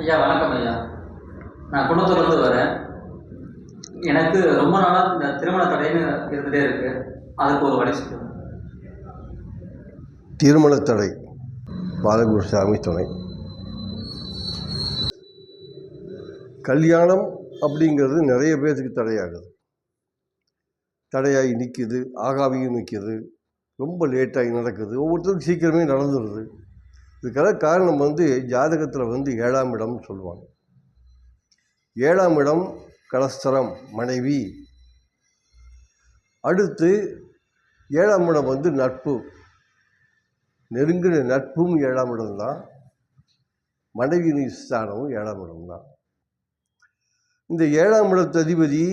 ஐயா வணக்கம் ஐயா. நான் குணத்தூர்லேருந்து வரேன். எனக்கு ரொம்ப நாளாக இந்த திருமண தடைன்னு இருந்துகிட்டே இருக்கு. அதுக்கு ஒரு வழி சொல்லுங்கள் திருமண தடை. பாலகுருசாமி துணை. கல்யாணம் அப்படிங்கிறது நிறைய பேர்த்துக்கு தடையாகுது. தடையாகி நிற்கிது ஆகாவியும் நிற்கிது ரொம்ப லேட்டாகி நடக்குது. ஒவ்வொருத்தருக்கும் சீக்கிரமே நடந்துடுது. இதுக்கெல்லாம் காரணம் வந்து ஜாதகத்தில் வந்து ஏழாம் இடம்னு சொல்லுவாங்க. ஏழாம் இடம் கலஸ்தரம் மனைவி. அடுத்து ஏழாம் இடம் வந்து நட்பு. நெருங்கின நட்பும் ஏழாம் இடம்தான் மனைவி ஸ்தானமும் ஏழாம் இடம்தான் இந்த ஏழாம் இடத்து அதிபதி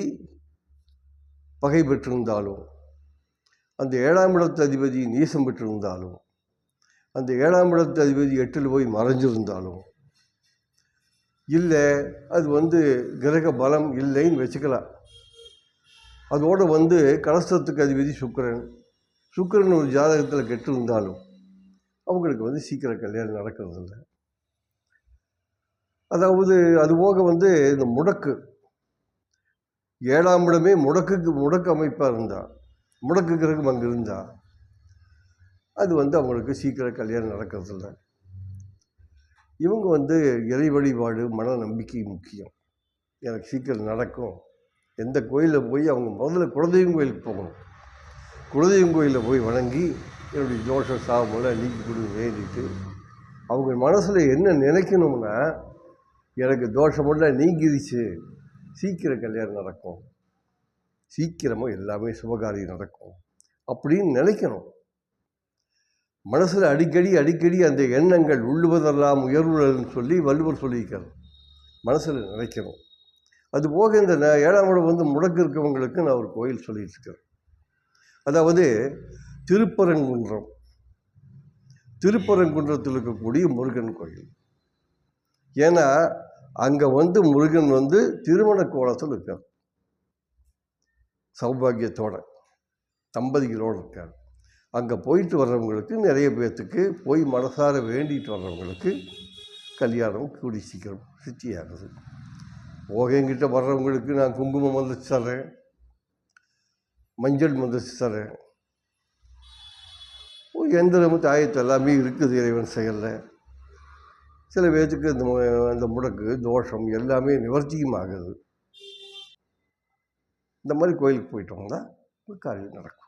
பகை பெற்றிருந்தாலும் அந்த ஏழாம் இடத்து அதிபதி நீசம் பெற்றிருந்தாலும் அந்த ஏழாம் இடத்து அதிபதி எட்டில் போய் மறைஞ்சிருந்தாலும் இல்லை அது வந்து கிரக பலம் இல்லைன்னு வச்சுக்கலாம். அதோடு வந்து கலசத்துக்கு அதிபதி சுக்கிரன். சுக்கரன் ஒரு ஜாதகத்தில் கெட்டு இருந்தாலும் அவங்களுக்கு வந்து சீக்கிரம் கல்யாணம் நடக்கிறது இல்லை அதாவது அது போக வந்து இந்த முடக்கு. ஏழாம் இடமே முடக்குக்கு முடக்கு அமைப்பாக இருந்தால் முடக்கு கிரகம் அங்கே இருந்தால் அது வந்து அவங்களுக்கு சீக்கிரம் கல்யாணம் நடக்கிறதில்ல இவங்க வந்து இறை வழிபாடு மன நம்பிக்கை முக்கியம். எனக்கு சீக்கிரம் நடக்கும். எந்த கோயிலில் போய் அவங்க முதல்ல குலதெய்வம் கோயிலுக்கு போகணும். குலதெய்வம் கோயிலில் போய் வணங்கி என்னுடைய தோஷம் சாபமெல்லாம் நீக்கி கொடுங்க வேண்டிட்டு அவங்க மனசில் என்ன நினைக்கணும்னா எனக்கு தோஷமெல்லாம் நீங்கிருச்சு. சீக்கிரம் கல்யாணம் நடக்கும். சீக்கிரமாக எல்லாமே சுபகாரியம் நடக்கும். அப்படின்னு நினைக்கணும். மனசில் அடிக்கடி அடிக்கடி அந்த எண்ணங்கள் உள்ளுவதெல்லாம் உயர்வுகள்னு சொல்லி வள்ளுவர் சொல்லியிருக்கார். மனசில் நினைக்கணும். அது போக இந்த ந- ஏழாம் இடம் வந்து முடக்கு இருக்கவங்களுக்கு நான் ஒரு கோயில் சொல்லிட்டு இருக்கேன் அதாவது திருப்பரங்குன்றம். திருப்பரங்குன்றத்தில் இருக்கக்கூடிய முருகன் கோயில். ஏன்னா அங்கே வந்து முருகன் வந்து திருமண கோலத்தில் இருக்கார். சௌபாகியத்தோட தம்பதிகளோடு இருக்கார். அங்கே போயிட்டு வர்றவங்களுக்கு நிறைய பேர்த்துக்கு போய் மனசார வேண்டிட்டு வர்றவங்களுக்கு கல்யாணம் கூடி சீக்கிரம் சித்தியாகுது போக என்கிட்ட வர்றவங்களுக்கு நான் குங்குமம் வந்துச்சு தரேன் மஞ்சள் வந்துச்சு தரேன் எந்திரமும் தாயத்து எல்லாமே இருக்குது இறைவன் செயலில். சில பேர்த்துக்கு இந்த அந்த முடக்கு தோஷம் எல்லாமே நிவர்த்தியும் ஆகுது இந்த மாதிரி கோயிலுக்கு போயிட்டோம்னா காரியம் நடக்கும்.